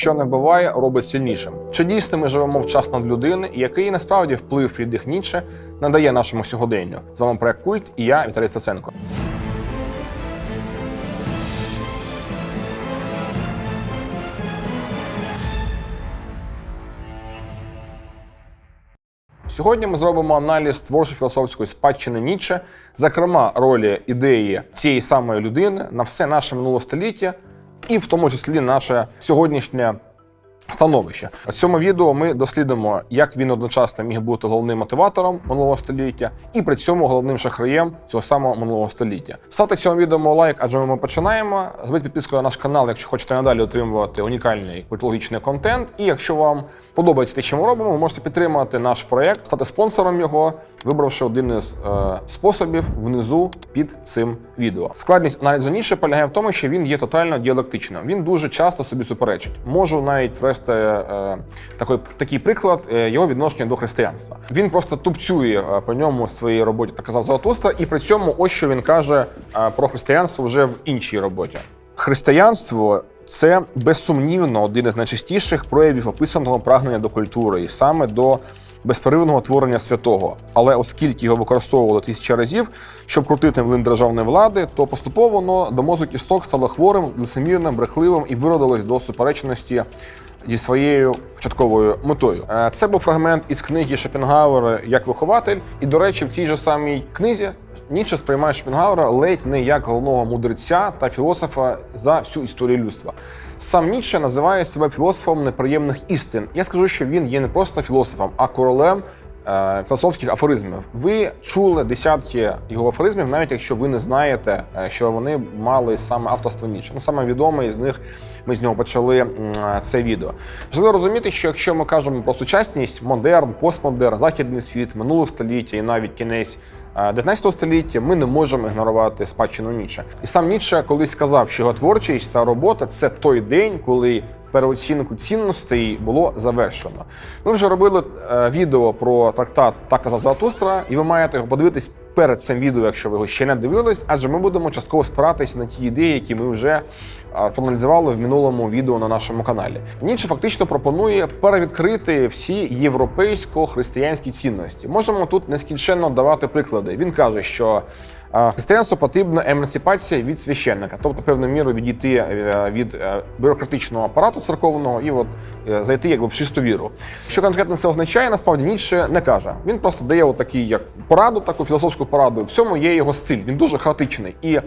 що не вбиває, робить сильнішим. Чи дійсно ми живемо в час над людини, і який насправді вплив Фрідріх Ніцше надає нашому сьогоденню? З вами проект Культ і я, Віталій Стаценко. Сьогодні ми зробимо аналіз творчо-філософської спадщини Ніцше, зокрема ролі ідеї цієї самої людини на все наше минуле століття, і в тому числі наше сьогоднішнє становище. У цьому відео ми дослідимо, як він одночасно міг бути головним мотиватором минулого століття і при цьому головним шахраєм цього самого минулого століття. Ставте цьому відео лайк, адже ми починаємо. Зробіть підписку на наш канал, якщо хочете надалі отримувати унікальний культурологічний контент. І якщо вам подобається те, що ми робимо, ви можете підтримати наш проєкт, стати спонсором його, вибравши один із е, способів внизу під цим відео. Складність аналізу ніше полягає в тому, що він є тотально діалектичним. Він дуже часто собі суперечить. Можу навіть привести е, такий, такий приклад е, його відношення до християнства. Він просто тупцює е, по ньому в своїй роботі, так казав Золотуста, і при цьому ось що він каже е, про християнство вже в іншій роботі. Християнство це безсумнівно один із найчастіших проявів описаного прагнення до культури, і саме до безперервного творення святого. Але оскільки його використовували тисячі разів, щоб крутити млин державної влади, то поступово воно до мозок кісток стало хворим, лицемірним, брехливим і виродилось до суперечності зі своєю початковою метою. Е, Це був фрагмент із книги Шопенгауера як вихователь, і, до речі, в цій же самій книзі. Ніцше сприймає Шопенгауера ледь не як головного мудреця та філософа за всю історію людства. Сам Ніцше називає себе філософом неприємних істин. Я скажу, що він є не просто філософом, а королем е, філософських афоризмів. Ви чули десятки його афоризмів, навіть якщо ви не знаєте, е, що вони мали саме авторство Ніцше. Ну саме відомий з них ми з нього почали м, це відео. Важливо розуміти, що якщо ми кажемо про сучасність, модерн, постмодерн, західний світ, минуле століття і навіть кінець. 19 століття ми не можемо ігнорувати спадщину Ніче. І сам Ніче колись сказав, що його творчість та робота це той день, коли переоцінку цінностей було завершено. Ми вже робили е, відео про трактат «Так казав Заратустра», і ви маєте його подивитись перед цим відео, якщо ви його ще не дивились, адже ми будемо частково спиратися на ті ідеї, які ми вже проаналізували в минулому відео на нашому каналі. Ніцше фактично пропонує перевідкрити всі європейсько-християнські цінності. Можемо тут нескінченно давати приклади. Він каже, що християнству потрібна емансипація від священника, тобто певною мірою відійти е, від е, бюрократичного апарату церковного і от е, зайти якби в чисту віру. Що конкретно це означає, насправді Ніцше не каже. Він просто дає от як пораду, таку філософську пораду. В цьому є його стиль. Він дуже хаотичний і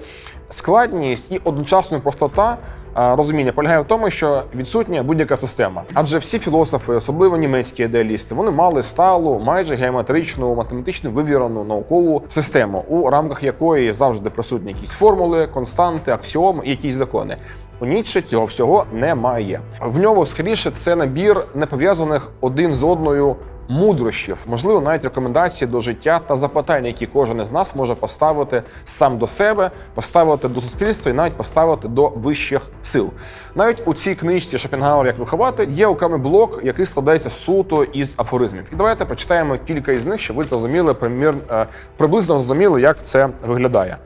складність, і одночасно простота. е, Розуміння полягає в тому, що відсутня будь-яка система. Адже всі філософи, особливо німецькі ідеалісти, вони мали сталу, майже геометричну, математично вивірену наукову систему, у рамках якої завжди присутні якісь формули, константи, аксіоми і якісь закони. У Ніцше цього всього немає. В ньому скоріше це набір не пов'язаних один з одною мудрощів, можливо, навіть рекомендації до життя та запитання, які кожен із нас може поставити сам до себе, поставити до суспільства і навіть поставити до вищих сил. Навіть у цій книжці Шопенгауер як виховати є окремий блок, який складається суто із афоризмів. І давайте прочитаємо кілька із них, щоб ви зрозуміли примір, е, приблизно зрозуміли, як це виглядає.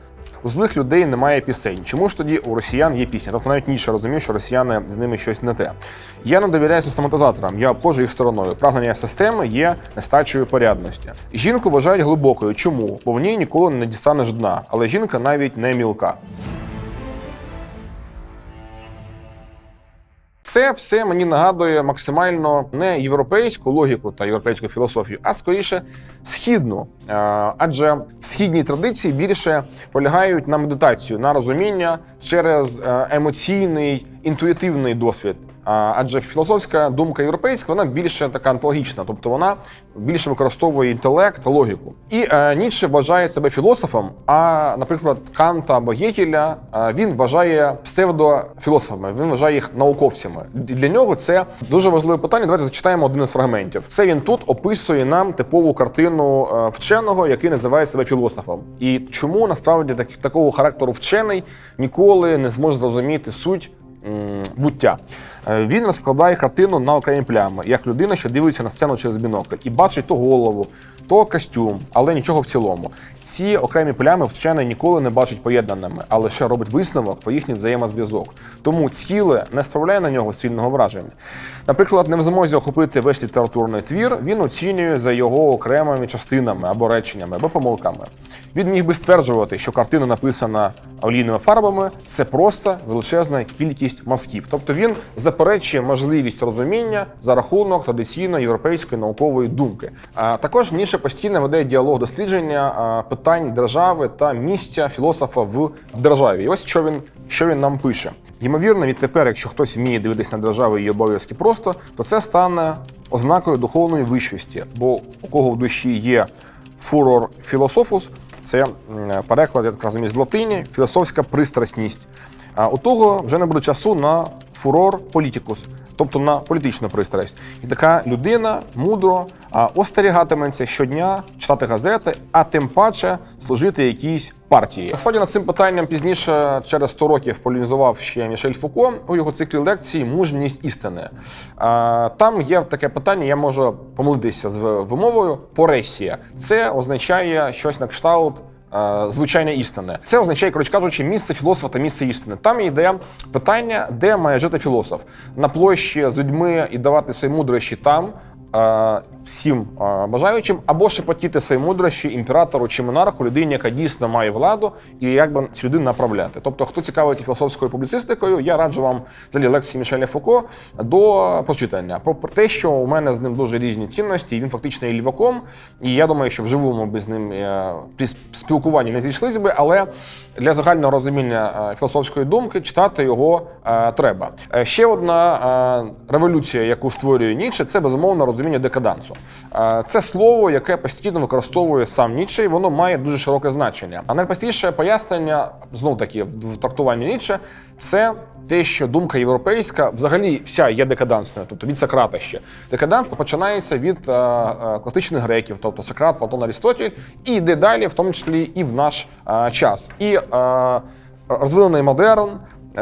У злих людей немає пісень. Чому ж тоді у росіян є пісня? Тобто навіть Ніше розумів, що росіяни з ними щось не те. Я не довіряю систематизаторам, я обходжу їх стороною. Прагнення системи є нестачею порядності. Жінку вважають глибокою. Чому? Бо в ній ніколи не дістанеш дна, але жінка навіть не мілка. Це все мені нагадує максимально не європейську логіку та європейську філософію, а скоріше східну. Е, Адже в східній традиції більше полягають на медитацію, на розуміння через е, емоційний інтуїтивний досвід. Адже філософська думка європейська вона більше така антологічна, тобто вона більше використовує інтелект, логіку. І е, Ніцше вважає себе філософом. А, наприклад, Канта або Гегеля е, він вважає псевдофілософами, він вважає їх науковцями. І для нього це дуже важливе питання. Давайте зачитаємо один із фрагментів. Це він тут описує нам типову картину е, вченого, який називає себе філософом. І чому насправді так, такого характеру вчений ніколи не зможе зрозуміти суть м, буття. Е, Він розкладає картину на окремі плями, як людина, що дивиться на сцену через бінокль, і бачить то голову, то костюм, але нічого в цілому. Ці окремі плями вчений ніколи не бачить поєднаними, а лише робить висновок про їхній взаємозв'язок. Тому ціле не справляє на нього сильного враження. Наприклад, не в змозі охопити весь літературний твір, він оцінює за його окремими частинами або реченнями, або помилками. Він міг би стверджувати, що картина написана олійними фарбами, це просто величезна кількість мазків. Тобто він заперечує можливість розуміння за рахунок традиційної європейської наукової думки. А також Ніше постійно веде діалог дослідження питань держави та місця філософа в державі. І ось що він що він нам пише. Ймовірно, відтепер, якщо хтось вміє дивитись на державу і її обов'язки просто, то це стане ознакою духовної вищості, бо у кого в душі є фурор філософус, це переклад, я так розумію, з латині, філософська пристрасність. А у того вже не буде часу на фурор політикус, тобто на політичну пристрасть. І така людина мудро остерігатиметься щодня читати газети, а тим паче служити якійсь партії. Насправді над цим питанням пізніше, через 100 років, полемізував ще Мішель Фуко у його циклі лекцій Мужність істини. Там є таке питання, я можу помилитися з вимовою поресія. Це означає щось на кшталт. Е, Звичайне істини. Це означає, коротше кажучи, місце філософа та місце істини. Там йде питання, де має жити філософ на площі з людьми і давати свої мудрощі там. Е, Всім е, бажаючим або шепотіти свої мудрощі імператору чи монарху, людині, яка дійсно має владу, і якби цю людину направляти. Тобто, хто цікавиться філософською публіцистикою, я раджу вам взагалі лекції Мішеля Фуко до прочитання. Про те, що у мене з ним дуже різні цінності, і він фактично є ліваком. І я думаю, що вживу ми би з ним е, при спілкуванні не зійшлися би, але для загального розуміння філософської думки читати його треба. Ще одна революція, яку створює Ніче, це безумовно розуміння декадансу. Е, Це слово, яке постійно використовує сам Ніче, і воно має дуже широке значення. А найпростіше пояснення, знов таки, в трактуванні Ніче, це те, що думка європейська взагалі вся є декадансною, тобто від Сократа ще. Декаданс починається від е, е, класичних греків, тобто Сократ, Платон, Арістотель, і йде далі, в тому числі і в наш час. І розвинений модерн.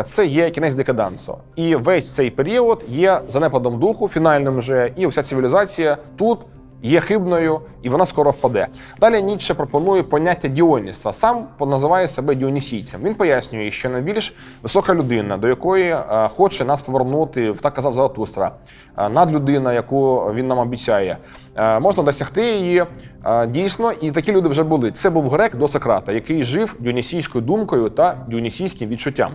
Це є кінець декадансу. І весь цей період є занепадом духу фінальним вже, і вся цивілізація тут є хибною і вона скоро впаде. Далі Ніцше пропонує поняття Діоніса. Сам називає себе діонісійцем. Він пояснює, що найбільш висока людина, до якої е, хоче нас повернути, так казав Заратустра, е, надлюдина, яку він нам обіцяє. Е, Можна досягти її е, дійсно, і такі люди вже були. Це був грек до Сократа, який жив діонісійською думкою та діонісійським відчуттям.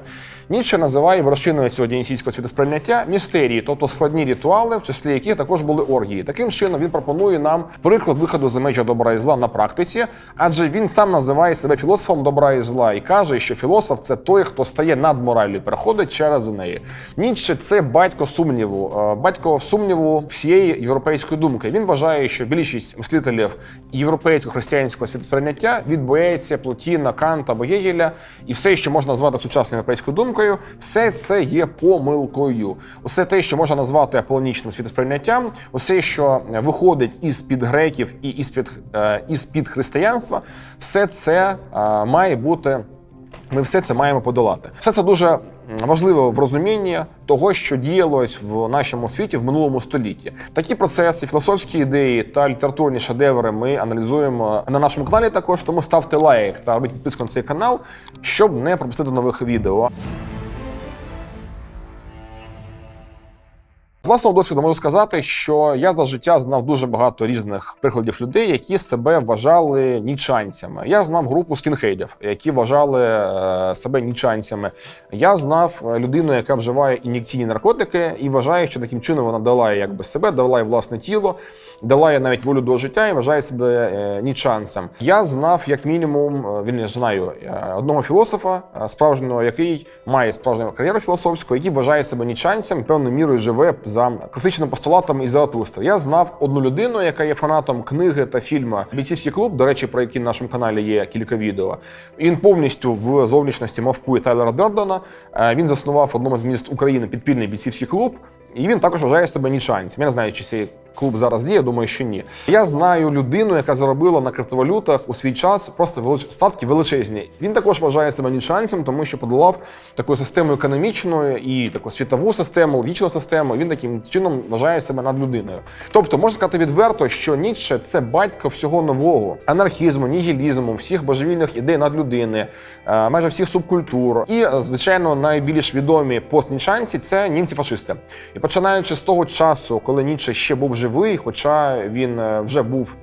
Ніцше називає вершиною цього діонісійського світосприйняття містерії, тобто складні ритуали, в числі яких також були оргії. Таким чином він пропонує нам приклад виходу за межі добра і зла на практиці, адже він сам називає себе філософом добра і зла і каже, що філософ це той, хто стає над мораллю, переходить через неї. Ніцше це батько сумніву, е, батько сумніву всієї європейської думки. Він вважає, що більшість мислителів європейського християнського світосприйняття відбувається Плотіна, Канта або Гегеля, і все, що можна назвати сучасною європейською думкою, все це є помилкою. Усе те, що можна назвати аполонічним світосприйняттям, усе, що виходить із під греків і із під із під християнства, все це е, має бути. Ми все це маємо подолати. Все це дуже важливо в розумінні того, що діялось в нашому світі в минулому столітті. Такі процеси, філософські ідеї та літературні шедеври ми аналізуємо на нашому каналі. Також тому ставте лайк та робіть підписку на цей канал, щоб не пропустити нових відео. З власного досвіду можу сказати, що я за життя знав дуже багато різних прикладів людей, які себе вважали нічанцями. Я знав групу скінхейдів, які вважали е, себе нічанцями. Я знав е, людину, яка вживає ін'єкційні наркотики, і вважає, що таким чином вона дала якби себе, дала власне тіло, дала навіть волю до життя і вважає себе е, нічанцем. Я знав, як мінімум, він знаю е, одного філософа, справжнього, який має справжню кар'єру філософську, який вважає себе нічанцем певною мірою живе за класичним постулатом із Заратустра. Я знав одну людину, яка є фанатом книги та фільму Бійцівський клуб, до речі, про які на нашому каналі є кілька відео. Він повністю в зовнішності мавпує Тайлера Дердона. Е, Він заснував одному з міст України підпільний бійцівський клуб. І він також вважає себе нічанцем. Я не знаю, чи цей клуб зараз діє, думаю, що ні. Я знаю людину, яка заробила на криптовалютах у свій час просто велич... статки величезні. Він також вважає себе нічанцем, тому що подолав таку систему економічну і таку світову систему, логічну систему. Він таким чином вважає себе над людиною. Тобто можна сказати відверто, що Ніцше – це батько всього нового анархізму, нігілізму, всіх божевільних ідей над людини, е, майже всіх субкультур. І, е, звичайно, найбільш відомі постнічанці це німці-фашисти. І починаючи з того часу, коли Ніцше ще був живий, хоча він е, вже був.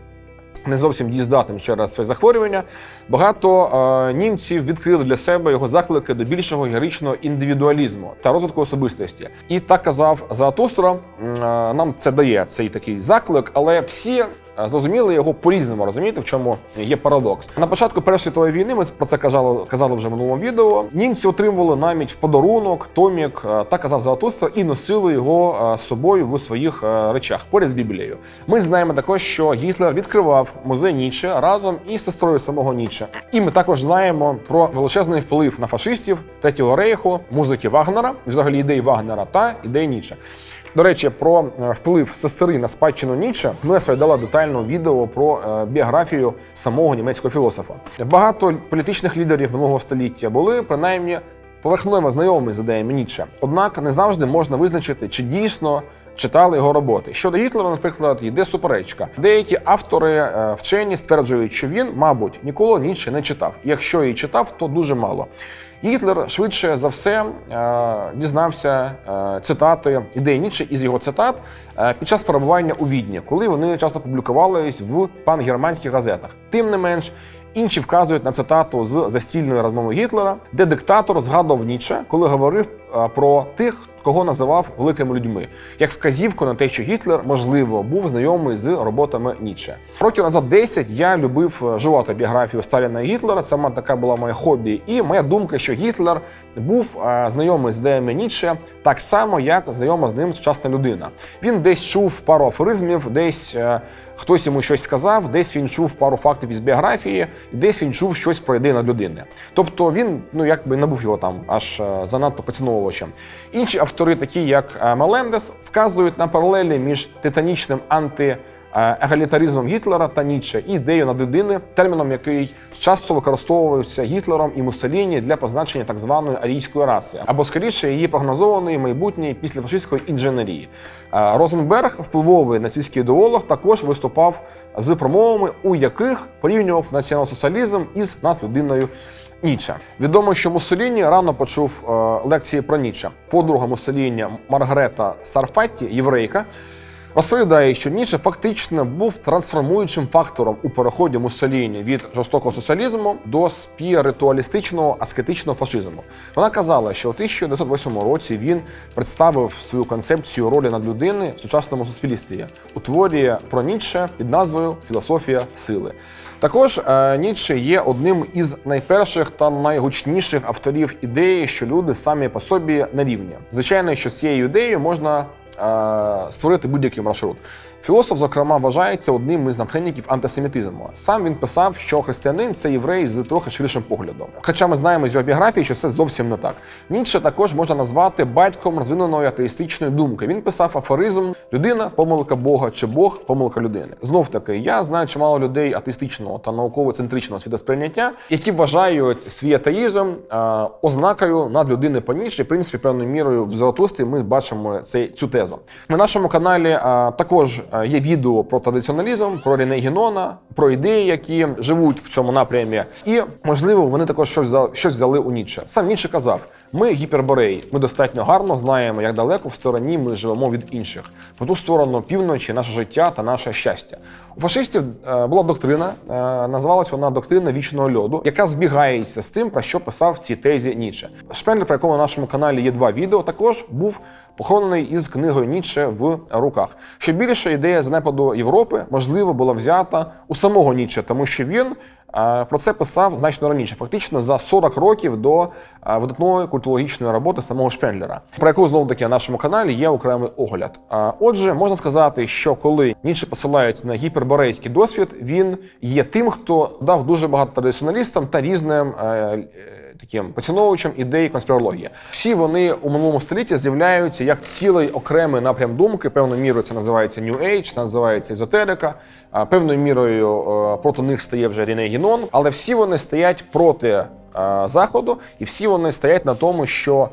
Не зовсім дієздатним через своє захворювання. Багато е, німців відкрили для себе його заклики до більшого героїчного індивідуалізму та розвитку особистості. І так казав Заатустра. Е, Нам це дає цей такий заклик, але всі. Е, Зрозуміли його по-різному, розумієте, в чому є парадокс. На початку Першої світової війни ми про це казали, казали вже в минулому відео. Німці отримували навіть в подарунок томік, е, так казав Заатустра, і носили його е, з собою в своїх речах поряд з Біблією. Ми знаємо також, що Гітлер відкривав музей Ніче разом із сестрою самого Ніче. І ми також знаємо про величезний вплив на фашистів Третього рейху, музики Вагнера, взагалі ідеї Вагнера та ідеї Ніче. До речі, про е, вплив сестри на спадщину Ніче ми розповідали детально відео про е, біографію самого німецького філософа. Багато політичних лідерів минулого століття були принаймні поверхнево знайомі з ідеями Ніцше. Однак не завжди можна визначити, чи дійсно читали його роботи. Щодо Гітлера, наприклад, йде суперечка. Деякі автори е, вчені стверджують, що він, мабуть, ніколи Ніцше не читав. Якщо і читав, то дуже мало. Гітлер швидше за все е, дізнався е, цитати ідеї Ніцше із його цитат е, під час перебування у Відні, коли вони часто публікувались в пангерманських газетах. Тим не менш, інші вказують на цитату з застільної розмови Гітлера, де диктатор згадував Ніцше, коли говорив про тих, кого називав великими людьми, як вказівку на те, що Гітлер, можливо, був знайомий з роботами Ніцше. Років назад 10 я любив е, жувати біографію Сталіна і Гітлера. Це така була моя хобі. І моя думка, що Гітлер був е, знайомий з ідеями Ніцше так само, як знайома з ним сучасна людина. Він десь чув пару афоризмів, десь е, хтось йому щось сказав, десь він чув пару фактів із біографії, і десь він чув щось про єдине людини. Тобто він, ну якби не був його там аж е, занадто поціновувачем. Інші автори, такі як е, Мелендес, вказують на паралелі між титанічним анти. Е, Егалітаризмом Гітлера та Ніцше і ідеєю над людини, терміном, який часто використовувався Гітлером і Муссоліні для позначення так званої арійської раси, або скоріше її прогнозованої майбутньої післяфашистської інженерії. Е, Розенберг, впливовий нацистський ідеолог, також виступав з промовами, у яких порівнював націонал-соціалізм із надлюдиною Ніцше. Відомо, що Муссоліні рано почув е, лекції про Ніцше. Подруга Муссоліні Маргарета Сарфатті, єврейка, розповідає, що Ніцше фактично був трансформуючим фактором у переході Муссоліні від жорстокого соціалізму до спіритуалістичного аскетичного фашизму. Вона казала, що у 1908 році він представив свою концепцію ролі надлюдини в сучасному суспільстві у творі про Ніцше під назвою Філософія сили. Також е, Ніцше є одним із найперших та найгучніших авторів ідеї, що люди самі по собі на рівні. Звичайно, що з цією ідеєю можна створити будь-який маршрут. Філософ, зокрема, вважається одним із натхненників антисемітизму. Сам він писав, що християнин це єврей з трохи ширшим поглядом. Хоча ми знаємо з його біографії, що це зовсім не так. Ніцше також можна назвати батьком розвиненої атеїстичної думки. Він писав афоризм людина помилка Бога чи Бог помилка людини. Знов таки, я знаю чимало людей атеїстичного та науково-центричного світосприйняття, які вважають свій атеїзм е, ознакою над людини по Ніцше. В принципі, певною мірою в Золотусті ми бачимо цей, цю тезу. На нашому каналі е, також е, є відео про традиціоналізм, про Рене Гінона, про ідеї, які живуть в цьому напрямі. І можливо, вони також щось щось взяли у Ніцше. Сам Ніцше казав: ми гіпербореї, ми достатньо гарно знаємо, як далеко в стороні ми живемо від інших. По ту сторону півночі наше життя та наше щастя. У фашистів е, була доктрина, називалась вона доктрина вічного льоду, яка збігається з тим, про що писав в цій тезі Ніцше. Шпендлер, про якому на нашому каналі є два відео, також був похоронений із книгою Ніцше в руках. Що більше ідея занепаду Європи, можливо, була взята у самого Ніцше, тому що він е, про це писав значно раніше, фактично за 40 років до е, видатної культурологічної роботи самого Шпендлера, про яку знову таки на нашому каналі є окремий огляд. Е, Отже, можна сказати, що коли Ніцше посилається на гіперборейський досвід, він є тим, хто дав дуже багато традиціоналістам та різним. Таким поціновувачем ідеї конспірології. Всі вони у минулому столітті з'являються як цілий окремий напрям думки. Певною мірою це називається New Age, це називається езотерика. Певною мірою е, проти них стає вже Ріне Гінон, але всі вони стоять проти е, заходу, і всі вони стоять на тому, що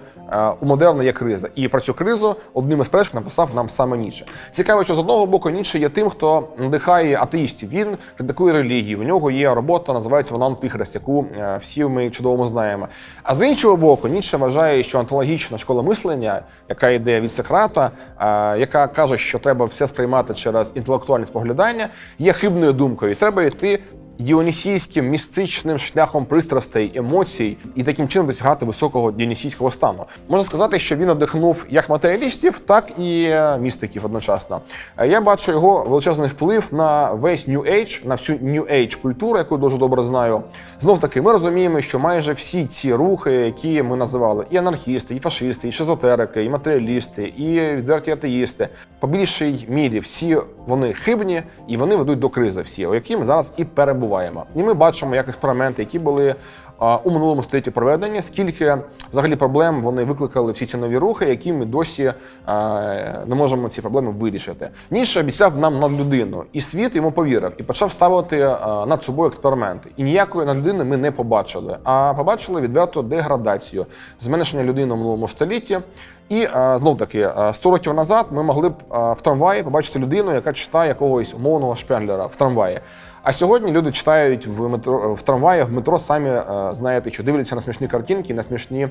у модерна є криза. І про цю кризу одним із перших написав нам саме Ніцше. Цікаво, що з одного боку Ніцше є тим, хто надихає атеїстів. Він критикує релігії. У нього є робота, називається вона Антихрист, яку е, всі ми чудово знаємо. А з іншого боку, Ніцше вважає, що антологічна школа мислення, яка йде від Сократа, е, яка каже, що треба все сприймати через інтелектуальне споглядання, є хибною думкою. Треба йти діонісійським містичним шляхом пристрастей, емоцій і таким чином досягати високого діонісійського стану. Можна сказати, що він надихнув як матеріалістів, так і е, містиків одночасно. Е, Я бачу його величезний вплив на весь New Age, на всю New Age культуру, яку дуже добре знаю. Знов таки, ми розуміємо, що майже всі ці рухи, які ми називали, і анархісти, і фашисти, і шизотерики, і матеріалісти, і відверті атеїсти, по більшій мірі всі вони хибні і вони ведуть до кризи, всі, у якій ми зараз і перебуваємо. І ми бачимо як експерименти, які були у минулому столітті проведені, скільки взагалі проблем вони викликали всі ці нові рухи, які ми досі не можемо ці проблеми вирішити. Ніше обіцяв нам надлюдину, і світ йому повірив і почав ставити над собою експерименти. І ніякої надлюдини ми не побачили, а побачили відверту деградацію, зменшення людини у минулому столітті. І знов таки 100 років назад ми могли б в трамваї побачити людину, яка читає якогось умовного шпенглера в трамваї. А сьогодні люди читають в метро в трамваях, в метро самі е, знаєте, що дивляться на смішні картинки, на смішні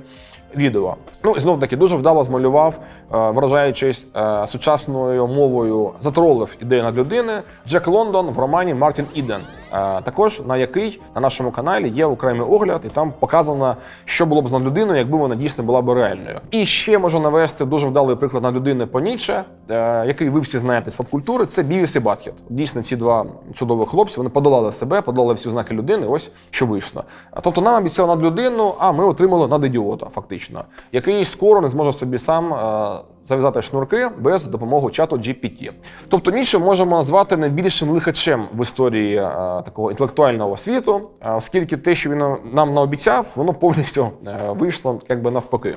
відео. Ну і знов таки дуже вдало змалював, е, вражаючись е, сучасною мовою, затролив ідею над людини Джек Лондон в романі Мартін Іден. Е, Також на який на нашому каналі є окремий огляд, і там показано, що було б з над людиною, якби вона дійсно була б реальною. І ще можу навести дуже вдалий приклад над людини по Ніцше, е, який ви всі знаєте з поп-культури. Це Бівіс і Батхет. Дійсно, ці два чудові хлопці вони подолали себе, подолали всі ознаки людини. Ось що вийшло. Тобто нам обіцяла над людину, а ми отримали над ідіота, фактично, який скоро не зможе собі сам е, зав'язати шнурки без допомоги чату GPT. Тобто Ніцше можемо назвати найбільшим лихачем в історії е, такого інтелектуального світу, е, оскільки те, що він нам наобіцяв, воно повністю вийшло якби навпаки.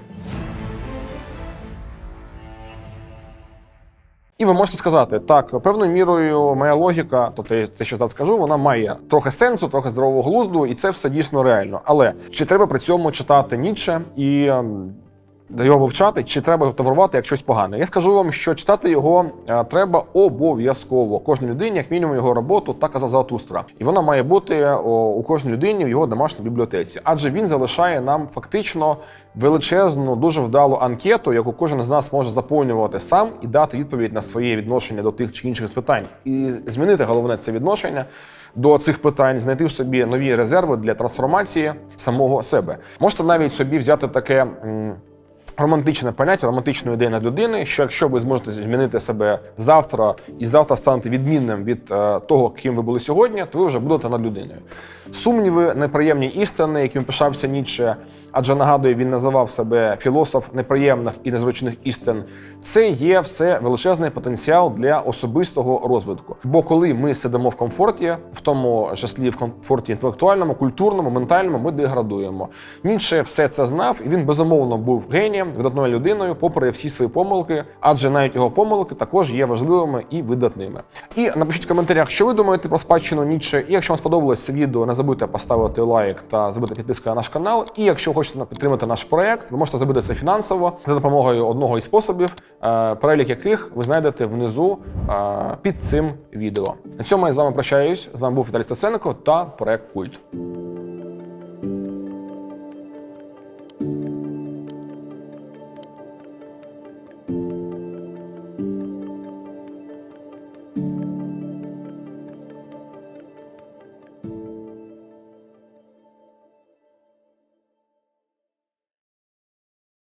І ви можете сказати, так, певною мірою моя логіка, тобто я це, що зараз скажу, вона має трохи сенсу, трохи здорового глузду, і це все дійсно реально. Але чи треба при цьому читати Ніче і ем, його вивчати, чи треба його таврувати як щось погане? Я скажу вам, що читати його е, треба обов'язково кожній людині, як мінімум його роботу, так казав Заратустра. І вона має бути у кожній людині в його домашній бібліотеці, адже він залишає нам фактично величезну, дуже вдалу анкету, яку кожен з нас може заповнювати сам і дати відповідь на своє відношення до тих чи інших питань, і змінити головне це відношення. До цих питань знайти в собі нові резерви для трансформації самого себе. Можете навіть собі взяти таке романтичне поняття, романтичну ідею над людини, що якщо ви зможете змінити себе завтра і завтра станете відмінним від е, того, ким ви були сьогодні, то ви вже будете над людиною. Сумніви, неприємні істини, яким пишався Ніцше, адже нагадую, він називав себе філософ неприємних і незручних істин. Це є все величезний потенціал для особистого розвитку. Бо коли ми сидимо в комфорті, в тому числі в комфорті інтелектуальному, культурному, ментальному, ми деградуємо. Ніцше все це знав, і він безумовно був генієм, видатною людиною, попри всі свої помилки, адже навіть його помилки також є важливими і видатними. І напишіть в коментарях, що ви думаєте про спадщину Ніцше. І якщо вам сподобалось це відео, не забудьте поставити лайк та зробити підписку на наш канал. І якщо хочете підтримати наш проект, ви можете зробити це фінансово за допомогою одного із способів, е, перелік яких ви знайдете внизу е, під цим відео. На цьому я з вами прощаюсь. З вами був Віталій Стаценко та проект Культ.